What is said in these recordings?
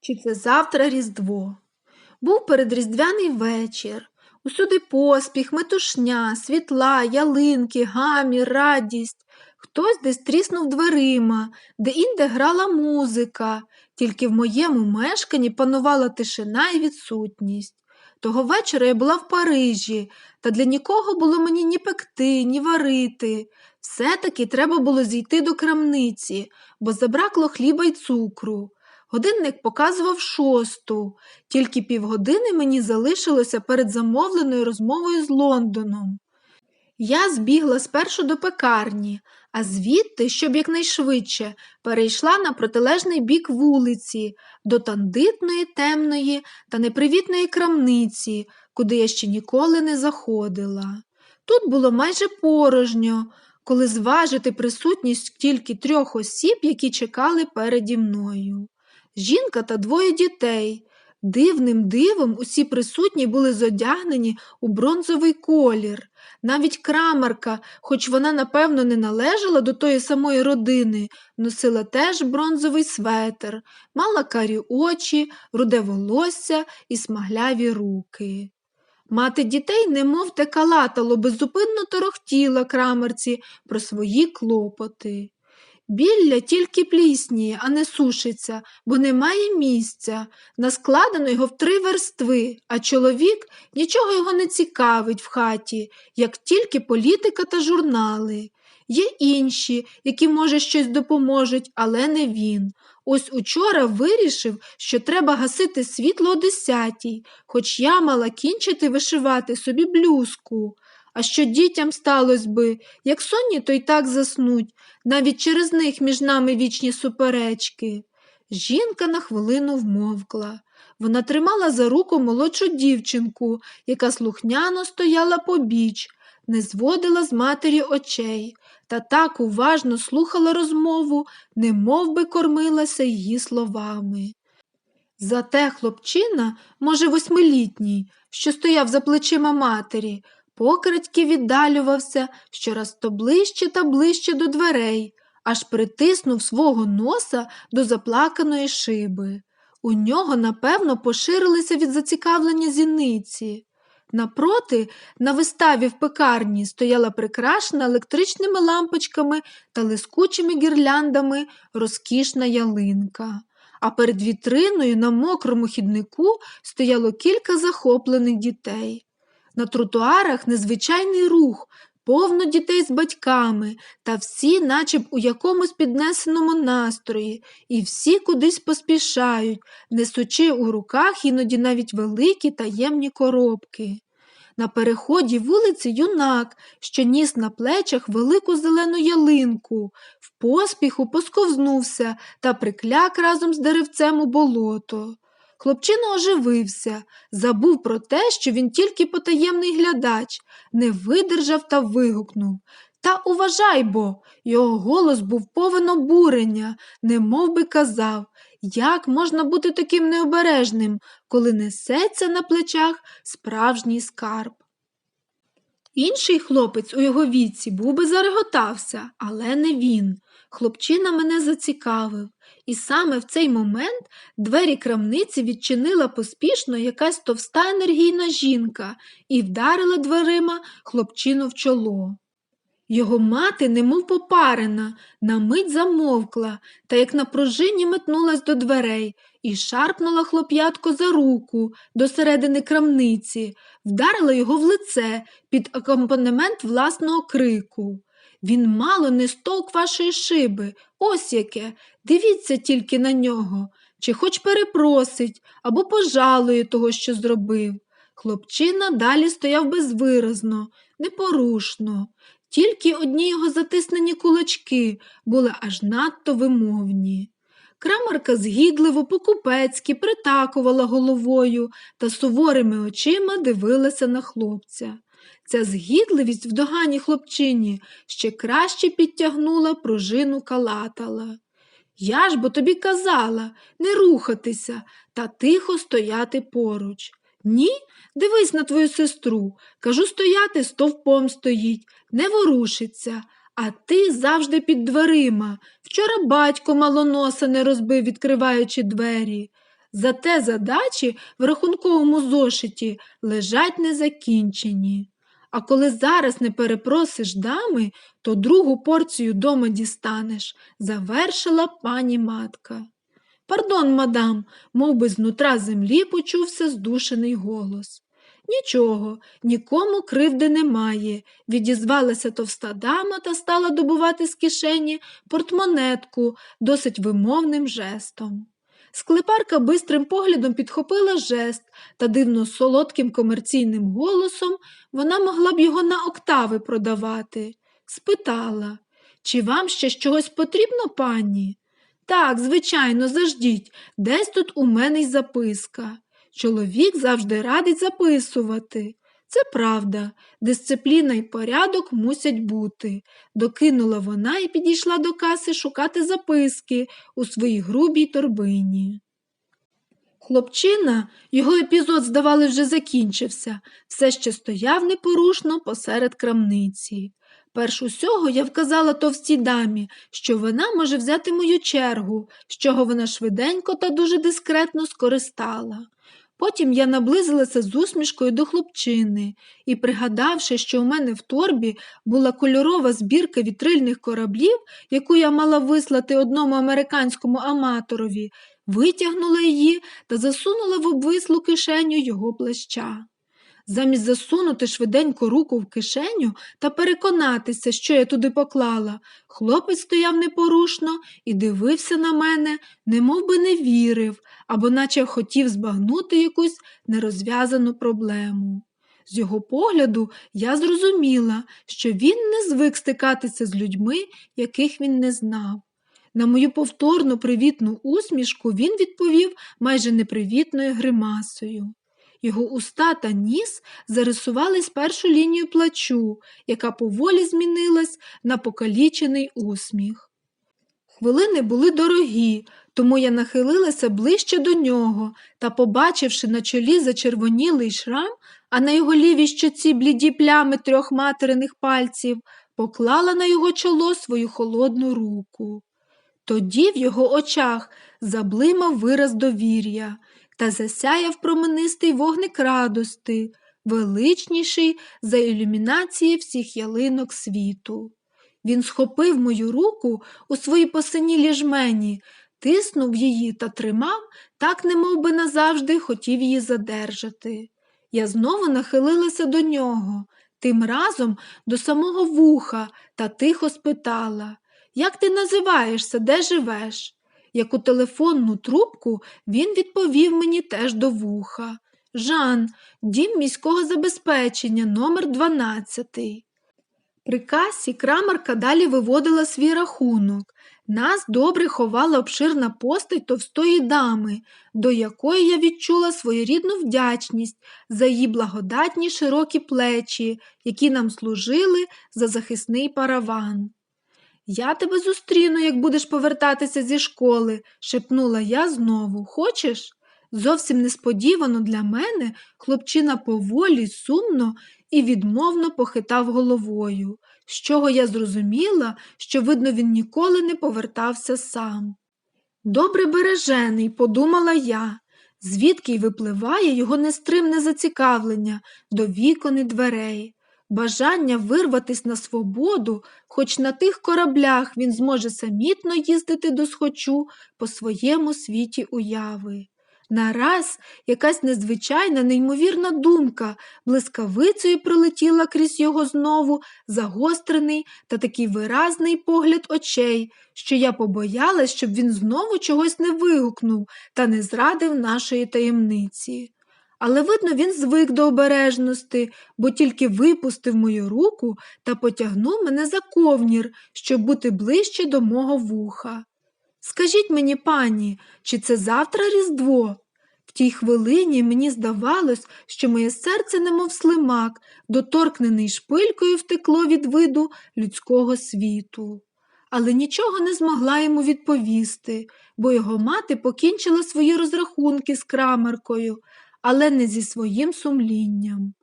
Чи це завтра Різдво? Був передріздвяний вечір. Усюди поспіх, метушня, світла, ялинки, гамір, радість. Хтось десь тріснув дверима, де інде грала музика, тільки в моєму мешканні панувала тишина і відсутність. Того вечора я була в Парижі, та для нікого було мені ні пекти, ні варити. Все-таки треба було зійти до крамниці, бо забракло хліба й цукру. Годинник показував шосту, тільки півгодини мені залишилося перед замовленою розмовою з Лондоном. Я збігла спершу до пекарні, а звідти, щоб якнайшвидше, перейшла на протилежний бік вулиці, до тандитної, темної та непривітної крамниці, куди я ще ніколи не заходила. Тут було майже порожньо, коли зважити присутність тільки трьох осіб, які чекали переді мною. Жінка та двоє дітей. Дивним дивом усі присутні були зодягнені у бронзовий колір. Навіть крамарка, хоч вона, напевно, не належала до тої самої родини, носила теж бронзовий светр, мала карі очі, руде волосся і смагляві руки. Мати дітей немов те калатало, беззупинно торохтіла крамарці про свої клопоти. Білля тільки плісніє, а не сушиться, бо немає місця. Наскладено його в три верстви, а чоловік нічого його не цікавить в хаті, як тільки політика та журнали. Є інші, які, може, щось допоможуть, але не він. Ось учора вирішив, що треба гасити світло о десятій, хоч я мала кінчити вишивати собі блюзку. А що дітям сталося би, як сонні, то й так заснуть, навіть через них між нами вічні суперечки. Жінка на хвилину вмовкла. Вона тримала за руку молодшу дівчинку, яка слухняно стояла побіч, не зводила з матері очей та так уважно слухала розмову, не би кормилася її словами. Зате хлопчина, може, восьмилітній, що стояв за плечима матері, покрадьки віддалювався щораз то ближче та ближче до дверей, аж притиснув свого носа до заплаканої шиби. У нього, напевно, поширилися від зацікавлення зіниці. Напроти, на виставі в пекарні стояла прикрашена електричними лампочками та лискучими гірляндами розкішна ялинка, а перед вітриною на мокрому хіднику стояло кілька захоплених дітей. На тротуарах незвичайний рух, повно дітей з батьками, та всі, наче б у якомусь піднесеному настрої, і всі кудись поспішають, несучи у руках іноді навіть великі таємні коробки. На переході вулиці юнак, що ніс на плечах велику зелену ялинку, в поспіху посковзнувся та прикляк разом з деревцем у болото. Хлопчина оживився, забув про те, що він тільки потаємний глядач, не видержав та вигукнув. Та уважай бо, його голос був повен обурення, не би казав, як можна бути таким необережним, коли несеться на плечах справжній скарб. Інший хлопець у його віці був би зареготався, але не він. Хлопчина мене зацікавив, і саме в цей момент двері крамниці відчинила поспішно якась товста енергійна жінка і вдарила дверима хлопчину в чоло. Його мати, немов попарена, на мить замовкла та, як на пружині, метнулась до дверей і шарпнула хлоп'ятко за руку до середини крамниці, вдарила його в лице під акомпанемент власного крику. Він мало не стовк вашої шиби, ось яке. Дивіться тільки на нього, чи хоч перепросить або пожалує того, що зробив. Хлопчина далі стояв безвиразно, непорушно, тільки одні його затиснені кулачки були аж надто вимовні. Крамарка згідливо, по-купецьки притакувала головою та суворими очима дивилася на хлопця. Ця згідливість в догані хлопчині ще краще підтягнула пружину калатала. Я ж бо тобі казала не рухатися та тихо стояти поруч. Ні, дивись на твою сестру. Кажу, стояти стовпом стоїть, не ворушиться, а ти завжди під дверима. Вчора батько малоноса не розбив, відкриваючи двері. Зате задачі в рахунковому зошиті лежать незакінчені. А коли зараз не перепросиш дами, то другу порцію дома дістанеш, завершила пані матка. Пардон, мадам, мов би знутра землі почувся здушений голос. Нічого, нікому кривди немає, відізвалася товста дама та стала добувати з кишені портмонетку досить вимовним жестом. Склепарка бистрим поглядом підхопила жест та дивно солодким комерційним голосом вона могла б його на октави продавати. Спитала, чи вам ще чогось потрібно, пані? Так, звичайно, заждіть, десь тут у мене й записка. Чоловік завжди радить записувати. Це правда, дисципліна і порядок мусять бути. Докинула вона і підійшла до каси шукати записки у своїй грубій торбині. Хлопчина, його епізод, здавали, вже закінчився, все ще стояв непорушно посеред крамниці. Перш усього я вказала товстій дамі, що вона може взяти мою чергу, з чого вона швиденько та дуже дискретно скористала. Потім я наблизилася з усмішкою до хлопчини і, пригадавши, що у мене в торбі була кольорова збірка вітрильних кораблів, яку я мала вислати одному американському аматорові, витягнула її та засунула в обвислу кишеню його плаща. Замість засунути швиденько руку в кишеню та переконатися, що я туди поклала, хлопець стояв непорушно і дивився на мене, немов би не вірив, або наче хотів збагнути якусь нерозв'язану проблему. З його погляду я зрозуміла, що він не звик стикатися з людьми, яких він не знав. На мою повторну привітну усмішку він відповів майже непривітною гримасою. Його уста та ніс зарисувались першу лінію плачу, яка поволі змінилась на покалічений усміх. Хвилини були дорогі, тому я нахилилася ближче до нього та, побачивши на чолі зачервонілий шрам, а на його лівій щоці бліді плями трьох материних пальців, поклала на його чоло свою холодну руку. Тоді в його очах заблимав вираз довір'я та засяяв променистий вогник радости, величніший за ілюмінації всіх ялинок світу. Він схопив мою руку у свої посинілі жмені, тиснув її та тримав, так немов би назавжди хотів її задержати. Я знову нахилилася до нього, тим разом до самого вуха та тихо спитала Як ти називаєшся, де живеш? Як у телефонну трубку він відповів мені теж до вуха. Жан, дім міського забезпечення, номер 12. При касі крамарка далі виводила свій рахунок. Нас добре ховала обширна постать товстої дами, до якої я відчула своєрідну вдячність за її благодатні широкі плечі, які нам служили за захисний параван. Я тебе зустріну, як будеш повертатися зі школи, шепнула я знову. Хочеш? Зовсім несподівано для мене хлопчина поволі, сумно і відмовно похитав головою, з чого я зрозуміла, що, видно, він ніколи не повертався сам. Добре бережений, подумала я, звідки й випливає його нестримне зацікавлення до вікон і дверей. Бажання вирватись на свободу, хоч на тих кораблях він зможе самітно їздити до схочу по своєму світі уяви. Нараз якась незвичайна, неймовірна думка блискавицею пролетіла крізь його знову загострений та такий виразний погляд очей, що я побоялась, щоб він знову чогось не вигукнув та не зрадив нашої таємниці. Але, видно, він звик до обережності, бо тільки випустив мою руку та потягнув мене за ковнір, щоб бути ближче до мого вуха. Скажіть мені, пані, чи це завтра Різдво? В тій хвилині мені здавалось, що моє серце, немов слимак, доторкнений шпилькою втекло від виду людського світу. Але нічого не змогла йому відповісти, бо його мати покінчила свої розрахунки з крамеркою, але не зі своїм сумлінням.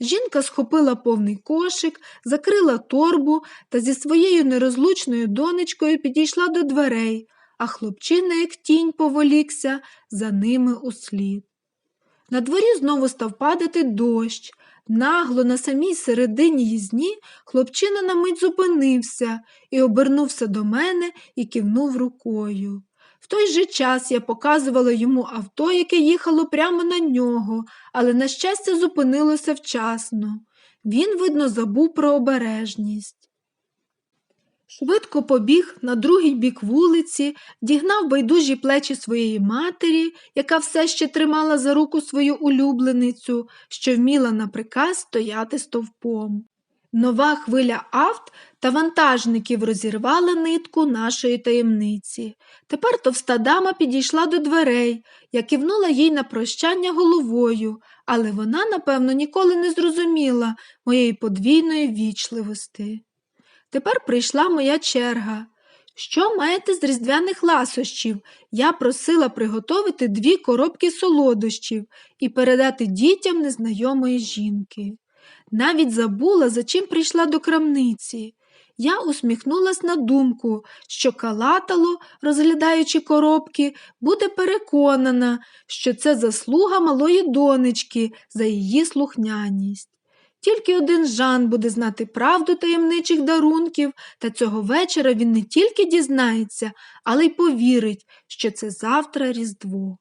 Жінка схопила повний кошик, закрила торбу та зі своєю нерозлучною донечкою підійшла до дверей, а хлопчина, як тінь, поволікся за ними услід. На дворі знову став падати дощ. Нагло на самій середині їзні хлопчина на мить зупинився і обернувся до мене і кивнув рукою. В той же час я показувала йому авто, яке їхало прямо на нього, але, на щастя, зупинилося вчасно. Він, видно, забув про обережність. Швидко побіг на другий бік вулиці, дігнав байдужі плечі своєї матері, яка все ще тримала за руку свою улюбленицю, що вміла на приказ стояти стовпом. Нова хвиля авт та вантажників розірвала нитку нашої таємниці. Тепер товста дама підійшла до дверей, я кивнула їй на прощання головою, але вона, напевно, ніколи не зрозуміла моєї подвійної вічливості. Тепер прийшла моя черга. Що маєте з різдвяних ласощів? Я просила приготувати дві коробки солодощів і передати дітям незнайомої жінки. Навіть забула, за чим прийшла до крамниці. Я усміхнулась на думку, що калатало, розглядаючи коробки, буде переконана, що це заслуга малої донечки за її слухняність. Тільки один Жан буде знати правду таємничих дарунків, та цього вечора він не тільки дізнається, але й повірить, що це завтра Різдво.